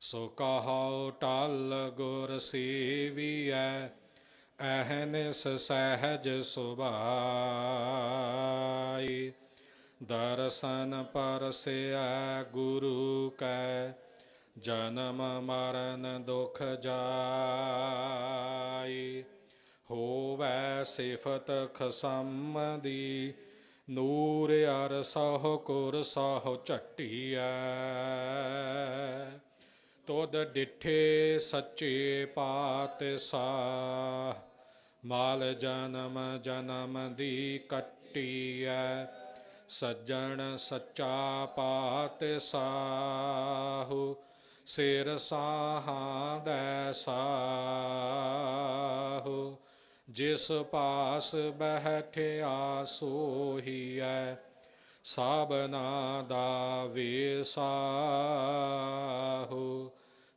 ਸੋ ਕਹੋ ਟਲ ਗੁਰ ਸੇਵੀਐ, ਅਹਨਿਸ ਸਹਿਜ ਸੁਭਾਈ। ਦਰਸ਼ਨ ਪਰਸਿਆ ਗੁਰੂ ਕੈ, ਜਨਮ ਮਰਨ ਦੁਖ ਜਾਈ। ਹੋਵੈ ਸਿਫਤ ਖਸਮ ਦੀ ਨੂਰ ਅਰ ਸਹੁ ਕੁਰ ਸਹੁ ਝਟੀਐ। ਤੋਦ ਡਿਠੇ ਸੱਚੇ ਪਾਤ ਪਾਤਸ਼ਾਹ, ਮਾਲ ਜਨਮ ਜਨਮ ਦੀ ਕੱਟੀਐ, ਸੱਜਣ ਸੱਚਾ ਪਾਤ ਪਾਤਸ਼ਾਹੁ, ਸਿਰ ਸਾਹਾਂ ਦੈ ਸਾਹੁ, ਜਿਸ ਪਾਸ ਬਹਿਠਿਆ ਸੋਹੀਐ, ਸਾਬਨਾ ਦਾ ਵੇਸਾਹੁ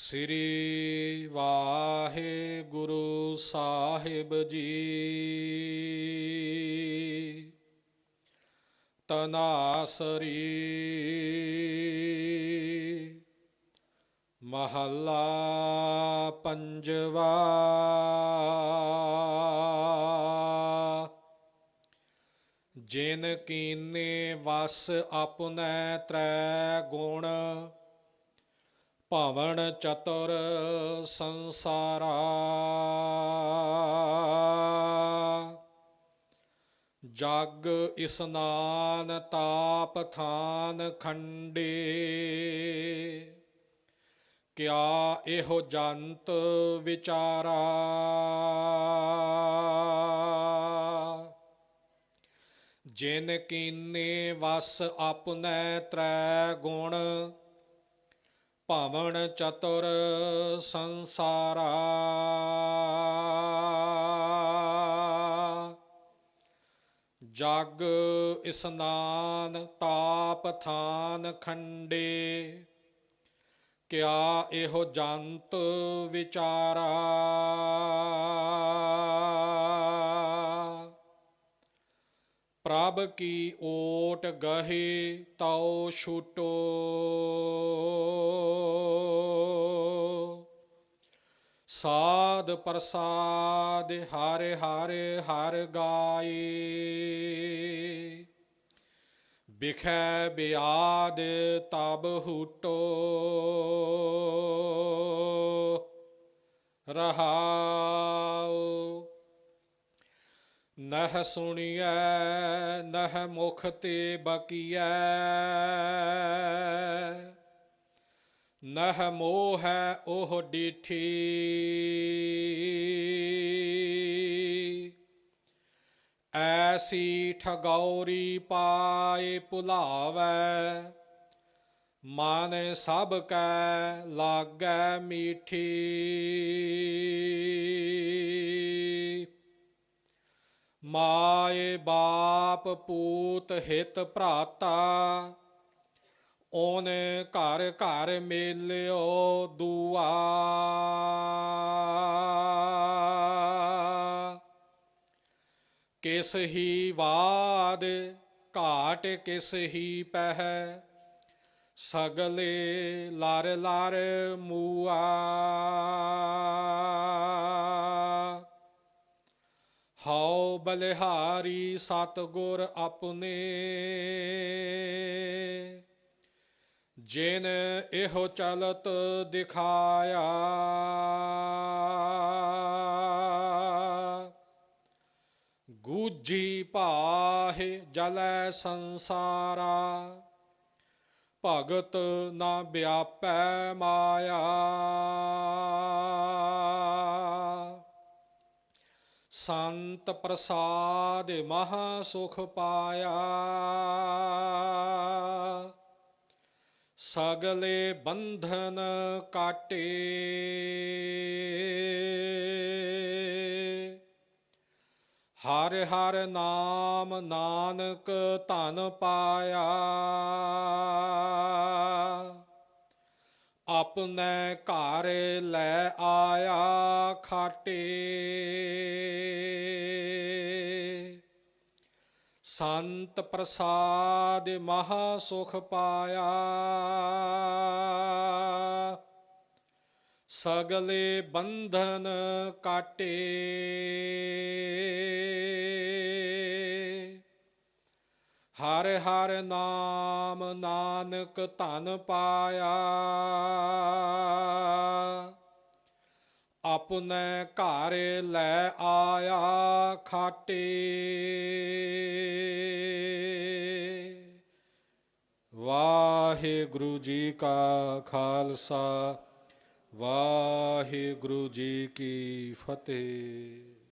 ਸ੍ਰੀ ਵਾਹਿਗੁਰੂ ਸਾਹਿਬ ਜੀ। ਤਨਾਸਰੀ ਮਹੱਲਾ ਪੰਜਵਾ। ਜਿਨ ਕੀਨੇ ਵਸ ਆਪਣੈ ਤ੍ਰੈ ਗੁਣ ਭਵਨ ਚਤੁਰ ਸੰਸਾਰਾ। ਜਗ ਇਸਨਾਨ ਤਾਪ ਥਾਨ ਖੰਡੇ। ਕਿਆ ਇਹੋ ਜੰਤ ਵਿਚਾਰਾ। ਜਿਨ ਕੀਨੇ ਵਸ ਆਪਣੈ ਤ੍ਰੈ ਗੁਣ ਭਵਨ ਚਤੁਰ ਸੰਸਾਰਾ। ਜਗ ਇਸਨਾਨ ਤਾਪ ਥਾਨ ਖੰਡੇ ਕਿਆ ਇਹੋ ਜੰਤ ਵਿਚਾਰਾ। ਪ੍ਰਭ ਕੀ ਓਟ ਗਹੇ ਤਉ ਛੂਟੋ। ਸਾਧ ਪ੍ਰਸਾਦ ਹਰਿ ਹਰਿ ਹਰ ਗਾਏ। ਬਿਖੈ ਬਿਆਦ ਤਬ ਹੂਟੋ। ਨਹ ਸੁਣੀਐ, ਨਹ ਮੁਖ ਤੇ ਬਕੀਐ। ਨਹ ਮੋਹੈ ਉਹ ਡੀਠੀ। ਐਸੀ ਠਗੌਰੀ ਪਾਏ ਭੁਲਾਵੈ, ਮਨ ਸਭ ਕੈ ਲਾਗੈ ਮੀਠੀ। ਮਾਏ ਬਾਪ ਪੂਤ ਹਿਤ ਭਰਾਤਾ ਓਨੇ ਘਰ ਘਰ ਮੇਲਿਓ ਦੁਆ। ਕਿਸ ਹੀ ਬਾਦ ਘਾਟ ਕਿਸ ਹੀ ਪਹਿ, ਸਗਲੇ ਲਰ ਲਰ ਮੂਆ। ਹਉ ਬਲਿਹਾਰੀ ਸਤਗੁਰ ਆਪਣੇ। ਜਿਨ ਇਹੋ ਚਲਤ ਦਿਖਾਇਆ ਗੂਜੀ ਭਾਹੇ ਜਲੈ ਸੰਸਾਰਾ, ਭਗਤ ਨਾ ਵਿਆਪੈ ਮਾਇਆ। ਸੰਤ ਪ੍ਰਸਾਦ ਮਹਾ ਸੁਖ ਪਾਇਆ। ਸਗਲੇ ਬੰਧਨ ਕਾਟੇ। ਹਰ ਹਰ ਨਾਮ ਨਾਨਕ ਧਨ ਪਾਇਆ। ਆਪਣੇ ਘਰ ਲੈ ਆਇਆ ਖਾਟੇ। ਸੰਤ ਪ੍ਰਸਾਦ ਮਹਾ ਸੁਖ ਪਾਇਆ। ਸਗਲੇ ਬੰਧਨ ਕਾਟੇ। ਹਰ ਹਰ ਨਾਮ ਨਾਨਕ ਧਨ ਪਾਇਆ। ਆਪਣੇ ਘਰ ਲੈ ਆਇਆ ਖਾਟੇ। ਵਾਹਿਗੁਰੂ ਜੀ ਕਾ ਖਾਲਸਾ ਵਾਹਿਗੁਰੂ ਜੀ ਕੀ ਫਤਿਹ।